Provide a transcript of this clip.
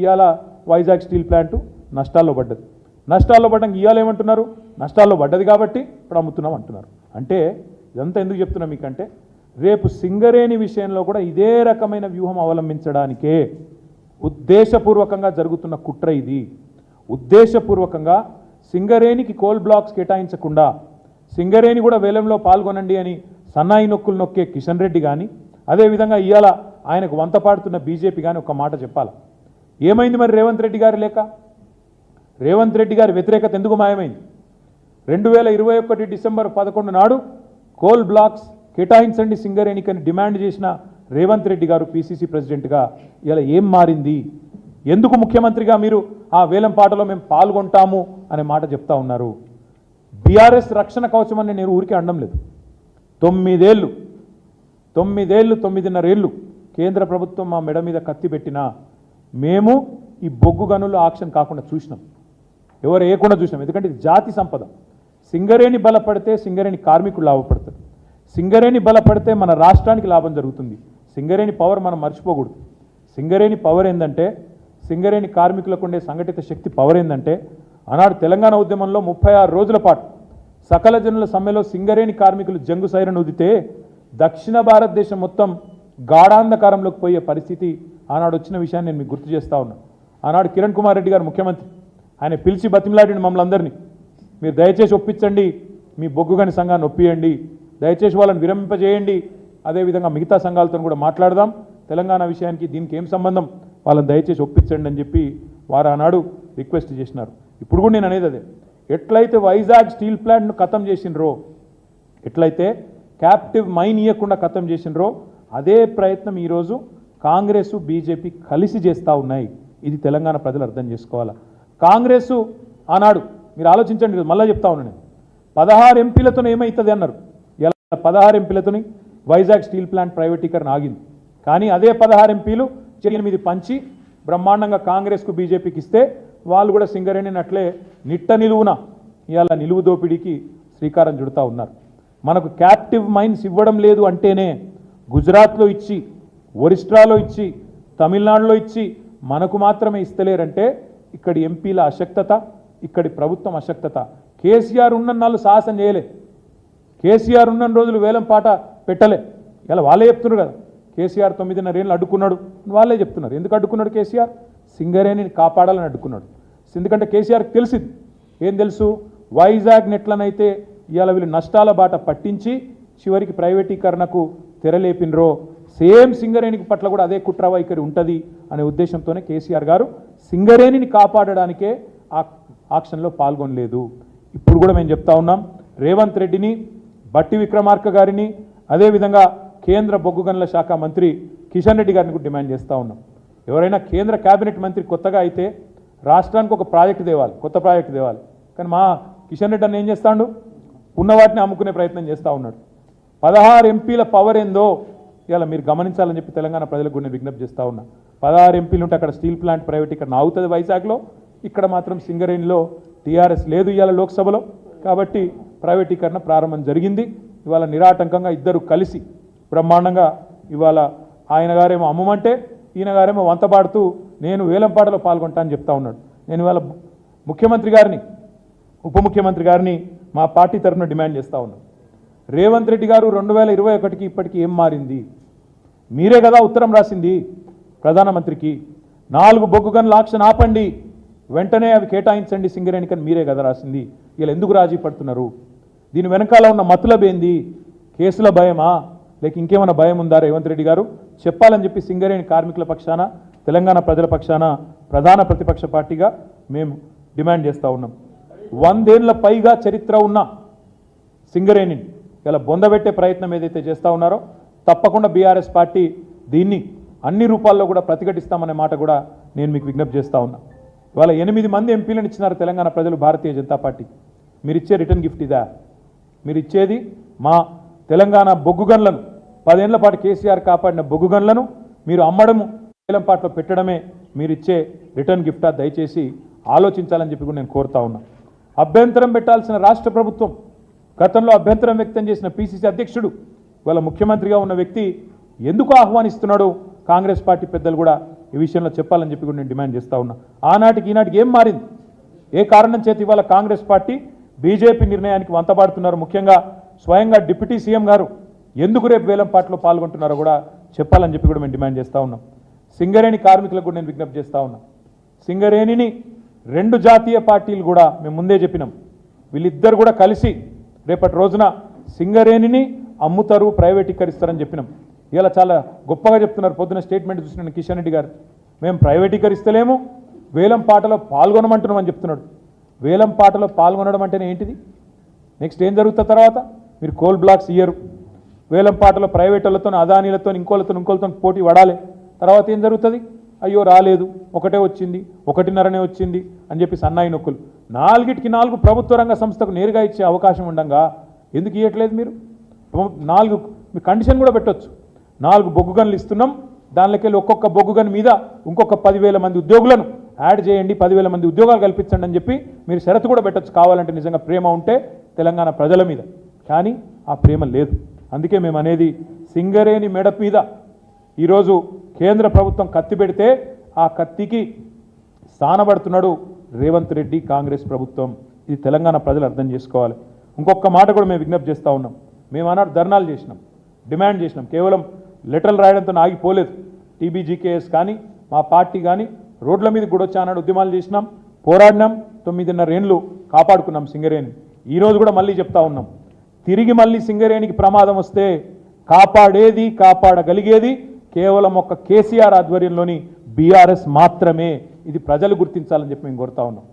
ఇవాళ Vizag steel plant నష్టాల్లో పడ్డది. నష్టాల్లో పడ్డానికి ఇవాళ ఏమంటున్నారు? నష్టాల్లో పడ్డది కాబట్టి ఇప్పుడు అమ్ముతున్నాం అంటున్నారు. అంటే ఇదంతా ఎందుకు చెప్తున్నా మీకంటే రేపు సింగరేణి విషయంలో కూడా ఇదే రకమైన వ్యూహం అవలంబించడానికే ఉద్దేశపూర్వకంగా జరుగుతున్న కుట్ర ఇది. ఉద్దేశపూర్వకంగా సింగరేణికి కోల్ బ్లాక్స్ కేటాయించకుండా సింగరేణి కూడా వేలంలో పాల్గొనండి అని సన్నాయి నొక్కులు నొక్కే కిషన్ రెడ్డి కానీ అదేవిధంగా ఇవాళ ఆయనకు వంత పాడుతున్న బీజేపీ కానీ ఒక మాట చెప్పాలి? ఏమైంది మరి రేవంత్ రెడ్డి గారు లేక? రేవంత్ రెడ్డి గారి వ్యతిరేకత ఎందుకు మాయమైంది? రెండు వేల ఇరవై ఒకటి డిసెంబర్ పదకొండు నాడు కోల్ బ్లాక్స్ కేటాయించండి సింగరేణికని డిమాండ్ చేసిన రేవంత్ రెడ్డి గారు పీసీసీ ప్రెసిడెంట్గా ఇలా ఏం మారింది? ఎందుకు ముఖ్యమంత్రిగా మీరు ఆ వేలం పాటలో మేము పాల్గొంటాము అనే మాట చెప్తా ఉన్నారు? బీఆర్ఎస్ రక్షణ కవచం అని నేను ఊరికే అనడం లేదు. తొమ్మిదేళ్ళు తొమ్మిదేళ్ళు తొమ్మిదిన్నరేళ్ళు కేంద్ర ప్రభుత్వం మా మెడ మీద కత్తి పెట్టినా మేము ఈ బొగ్గు గనులు ఆక్షన్ కాకుండా చూసినాం. ఎవరు వేయకుండా చూసినాం. ఎందుకంటే ఇది జాతి సంపద. సింగరేణి బలపడితే సింగరేణి కార్మికులు లాభపడతారు. సింగరేణి బలపడితే మన రాష్ట్రానికి లాభం జరుగుతుంది. సింగరేణి పవర్ మనం మర్చిపోకూడదు. సింగరేణి పవర్ ఏంటంటే సింగరేణి కార్మికులకు ఉండే సంఘటిత శక్తి పవర్ ఏంటంటే ఆనాడు తెలంగాణ ఉద్యమంలో ముప్పై ఆరు రోజుల పాటు సకల జనుల సమ్మెలో సింగరేణి కార్మికులు జంగు సైరను ఉదితే దక్షిణ భారతదేశం మొత్తం గాఢాంధకారంలోకి పోయే పరిస్థితి ఆనాడు వచ్చిన విషయాన్ని నేను మీకు గుర్తు చేస్తా ఉన్నా. ఆనాడు కిరణ్ కుమార్ రెడ్డి గారు ముఖ్యమంత్రి. ఆయన పిలిచి బతిమలాడిన మమ్మల్ని అందరినీ. మీరు దయచేసి ఒప్పించండి మీ బొగ్గుగని సంఘాన్ని ఒప్పియండి దయచేసి వాళ్ళని విరమింపజేయండి. అదేవిధంగా మిగతా సంఘాలతో కూడా మాట్లాడదాం. తెలంగాణ విషయానికి దీనికి ఏం సంబంధం? వాళ్ళని దయచేసి ఒప్పించండి అని చెప్పి వారు ఆనాడు రిక్వెస్ట్ చేసినారు. ఇప్పుడు కూడా నేను అనేది అదే. ఎట్లయితే వైజాగ్ స్టీల్ ప్లాంట్ను ఖతం చేసినరో ఎట్లయితే క్యాప్టివ్ మైన్ ఇవ్వకుండా ఖతం చేసినరో అదే ప్రయత్నం ఈరోజు కాంగ్రెస్ బీజేపీ కలిసి చేస్తూ ఉన్నాయి. ఇది తెలంగాణ ప్రజలు అర్థం చేసుకోవాలా? కాంగ్రెస్ ఆనాడు మీరు ఆలోచించండి మళ్ళీ చెప్తా ఉన్నాను పదహారు ఎంపీలతో ఏమవుతుంది అన్నారు. ఇలా పదహారు ఎంపీలతోని వైజాగ్ స్టీల్ ప్లాంట్ ప్రైవేటీకరణ ఆగింది. కానీ అదే పదహారు ఎంపీలు ఎనిమిది పంచి బ్రహ్మాండంగా కాంగ్రెస్కు బీజేపీకి ఇస్తే వాళ్ళు కూడా సింగరేణిని అట్లే నిట్ట నిలువున ఇవాళ నిలువు దోపిడీకి శ్రీకారం చుడుతూ ఉన్నారు. మనకు క్యాప్టివ్ మైన్స్ ఇవ్వడం లేదు అంటేనే గుజరాత్లో ఇచ్చి ఒరిస్ట్రాలో ఇచ్చి తమిళనాడులో ఇచ్చి మనకు మాత్రమే ఇస్తలేరంటే ఇక్కడి ఎంపీల అశక్తత ఇక్కడి ప్రభుత్వం అశక్తత. కేసీఆర్ ఉన్న నాళ్ళు సాహసం చేయలే. కేసీఆర్ ఉన్న రోజులు వేలం పాట పెట్టలే. ఇలా వాళ్ళే చెప్తున్నారు కదా. కేసీఆర్ తొమ్మిదిన్నర ఏళ్ళు అడ్డుకున్నాడు. వాళ్ళే చెప్తున్నారు. ఎందుకు అడ్డుకున్నాడు కేసీఆర్? సింగరేణిని కాపాడాలని అడ్డుకున్నాడు. ఎందుకంటే కేసీఆర్కి తెలిసింది. ఏం తెలుసు? వైజాగ్ నెట్లనైతే ఇవాళ వీళ్ళు నష్టాల బాట పట్టించి చివరికి ప్రైవేటీకరణకు తెరలేపినరో సేమ్ సింగరేణికి పట్ల కూడా అదే కుట్ర వైఖరి ఉంటుంది అనే ఉద్దేశంతోనే కేసీఆర్ గారు సింగరేణిని కాపాడడానికే ఆ ఆక్షన్లో పాల్గొనలేదు. ఇప్పుడు కూడా మేము చెప్తా ఉన్నాం రేవంత్ రెడ్డిని బట్టి విక్రమార్క గారిని అదేవిధంగా కేంద్ర బొగ్గు గనుల శాఖ మంత్రి కిషన్ రెడ్డి గారిని కూడా డిమాండ్ చేస్తూ ఉన్నాం. ఎవరైనా కేంద్ర కేబినెట్ మంత్రి కొత్తగా అయితే రాష్ట్రానికి ఒక ప్రాజెక్ట్ తేవాలి కొత్త ప్రాజెక్ట్ తేవాలి. కానీ మా కిషన్ రెడ్డి అన్న ఏం చేస్తాడు? ఉన్న వాటిని అమ్ముకునే ప్రయత్నం చేస్తూ ఉన్నాడు. పదహారు ఎంపీల పవర్ ఏందో? ఇవాళ మీరు గమనించాలని చెప్పి తెలంగాణ ప్రజలకు కూడా నేను విజ్ఞప్తి చేస్తూ ఉన్నా. పదహారు ఎంపీలు ఉంటే అక్కడ స్టీల్ ప్లాంట్ ప్రైవేట్ ఇక్కడ నాగుతుంది వైజాగ్లో. ఇక్కడ మాత్రం సింగరేణిలో టీఆర్ఎస్ లేదు ఇవాళ లోక్సభలో. కాబట్టి ప్రైవేటీకరణ ప్రారంభం జరిగింది. ఇవాళ నిరాటంకంగా ఇద్దరు కలిసి బ్రహ్మాండంగా ఇవాళ ఆయన గారేమో అమ్మమంటే ఈయన గారేమో వంతపాడుతూ నేను వేలంపాటలో పాల్గొంటా అని చెప్తా ఉన్నాడు. నేను ఇవాళ ముఖ్యమంత్రి గారిని ఉప ముఖ్యమంత్రి గారిని మా పార్టీ తరఫున డిమాండ్ చేస్తా ఉన్నాను రేవంత్ రెడ్డి గారు రెండు వేల ఇరవై ఒకటికి ఇప్పటికి ఏం మారింది? మీరే కదా ఉత్తరం రాసింది ప్రధానమంత్రికి. నాలుగు బొగ్గు గనుల ఆక్షన్ ఆపండి. వెంటనే అవి కేటాయించండి సింగరేణికని మీరే కదా రాసింది. వీళ్ళు ఎందుకు రాజీ పడుతున్నారు? దీని వెనకాల ఉన్న మతులబేంది కేసుల భయమా? లేక ఇంకేమైనా భయం ఉందా రేవంత్ రెడ్డి గారు? చెప్పాలని చెప్పి సింగరేణి కార్మికుల పక్షాన తెలంగాణ ప్రజల పక్షాన ప్రధాన ప్రతిపక్ష పార్టీగా మేము డిమాండ్ చేస్తూ ఉన్నాం. వందేళ్ళ పైగా చరిత్ర ఉన్న సింగరేణిని ఇలా బొందబెట్టే ప్రయత్నం ఏదైతే చేస్తూ ఉన్నారో తప్పకుండా బీఆర్ఎస్ పార్టీ దీన్ని అన్ని రూపాల్లో కూడా ప్రతిఘటిస్తామనే మాట కూడా నేను మీకు విజ్ఞప్తి చేస్తూ ఉన్నా. ఇవాళ ఎనిమిది మంది ఎంపీలను ఇచ్చినారు తెలంగాణ ప్రజలు భారతీయ జనతా పార్టీ. మీరు ఇచ్చే రిటర్న్ గిఫ్ట్ ఇదా? మీరు ఇచ్చేది మా తెలంగాణ బొగ్గు గన్లను పదేళ్ళ పాటు కేసీఆర్ కాపాడిన బొగ్గు గన్లను మీరు అమ్మడము వేలంపాట్లో పెట్టడమే మీరు ఇచ్చే రిటర్న్ గిఫ్టా? దయచేసి ఆలోచించాలని చెప్పి కూడా నేను కోరుతా ఉన్నా. అభ్యంతరం పెట్టాల్సిన రాష్ట్ర ప్రభుత్వం గతంలో అభ్యంతరం వ్యక్తం చేసిన పిసిసి అధ్యక్షుడు ఇవాళ ముఖ్యమంత్రిగా ఉన్న వ్యక్తి ఎందుకు ఆహ్వానిస్తున్నాడు కాంగ్రెస్ పార్టీ పెద్దలు కూడా ఈ విషయంలో చెప్పాలని చెప్పి కూడా నేను డిమాండ్ చేస్తా ఉన్నా. ఆనాటికి ఈనాటికి ఏం మారింది? ఏ కారణం చేతి ఇవాళ కాంగ్రెస్ పార్టీ బీజేపీ నిర్ణయానికి వంతపాడుతున్నారు ముఖ్యంగా స్వయంగా డిప్యూటీ సీఎం గారు ఎందుకు రేపు వేలంపాట్లో పాల్గొంటున్నారో కూడా చెప్పాలని చెప్పి కూడా మేము డిమాండ్ చేస్తా ఉన్నాం. సింగరేణి కార్మికులకు కూడా నేను విజ్ఞప్తి చేస్తూ ఉన్నాం. సింగరేణిని రెండు జాతీయ పార్టీలు కూడా మేము ముందే చెప్పినాం. వీళ్ళిద్దరు కూడా కలిసి రేపటి రోజున సింగరేణిని అమ్ముతారు ప్రైవేటీకరిస్తారని చెప్పినాం. ఇలా చాలా గొప్పగా చెప్తున్నారు. పొద్దున స్టేట్మెంట్ చూసిన కిషన్ రెడ్డి గారు. మేము ప్రైవేటీకరిస్తలేము వేలం పాటలో పాల్గొనమంటున్నామని చెప్తున్నాడు. వేలం పాటలో పాల్గొనడం అంటేనే ఏంటిది? నెక్స్ట్ ఏం జరుగుతుంది తర్వాత? మీరు కోల్ బ్లాక్స్ ఇయ్యరు. వేలం పాటలో ప్రైవేట్ వాళ్ళతో అదానీలతో ఇంకోళ్ళతో ఇంకోళ్ళతో పోటీ పడాలి. తర్వాత ఏం జరుగుతుంది? అయ్యో రాలేదు ఒకటే వచ్చింది ఒకటిన్నరనే వచ్చింది అని చెప్పి సన్నాయి నొక్కులు. నాలుగిటికి నాలుగు ప్రభుత్వ రంగ సంస్థకు నేరుగా ఇచ్చే అవకాశం ఉండగా ఎందుకు ఇవ్వట్లేదు మీరు? నాలుగు మీ కండిషన్ కూడా పెట్టొచ్చు. నాలుగు బొగ్గు గన్లు ఇస్తున్నాం దానిలోకెళ్ళి ఒక్కొక్క బొగ్గు గన్ మీద ఇంకొక పదివేల మంది ఉద్యోగులను యాడ్ చేయండి పదివేల మంది ఉద్యోగాలు కల్పించండి అని చెప్పి మీరు షరతు కూడా పెట్టొచ్చు కావాలంటే నిజంగా ప్రేమ ఉంటే తెలంగాణ ప్రజల మీద. కానీ ఆ ప్రేమ లేదు. అందుకే మేము అనేది సింగరేణి మెడ మీద ఈరోజు కేంద్ర ప్రభుత్వం కత్తి పెడితే ఆ కత్తికి స్థానపడుతున్నాడు రేవంత్ రెడ్డి కాంగ్రెస్ ప్రభుత్వం. ఇది తెలంగాణ ప్రజలు అర్థం చేసుకోవాలి. ఇంకొక మాట కూడా మేము విజ్ఞప్తి చేస్తూ ఉన్నాం. మేము అన్నాడు ధర్నాలు చేసినాం. డిమాండ్ చేసినాం. కేవలం లెటర్లు రాయడంతో ఆగిపోలేదు. టీబీజీకేఎస్ కానీ మా పార్టీ కానీ రోడ్ల మీద కూడా వచ్చి ఉద్యమాలు చేసినాం. పోరాడినాం. తొమ్మిదిన్నర ఏండ్లు కాపాడుకున్నాం సింగరేణి. ఈరోజు కూడా మళ్ళీ చెప్తా ఉన్నాం. తిరిగి మళ్ళీ సింగరేణికి ప్రమాదం వస్తే కాపాడేది కాపాడగలిగేది కేవలం ఒక కేసీఆర్ ఆధ్వర్యంలోని బీఆర్ఎస్ మాత్రమే ఇది ప్రజలు గుర్తించాలని చెప్పి మేము కోరుతా ఉన్నాం.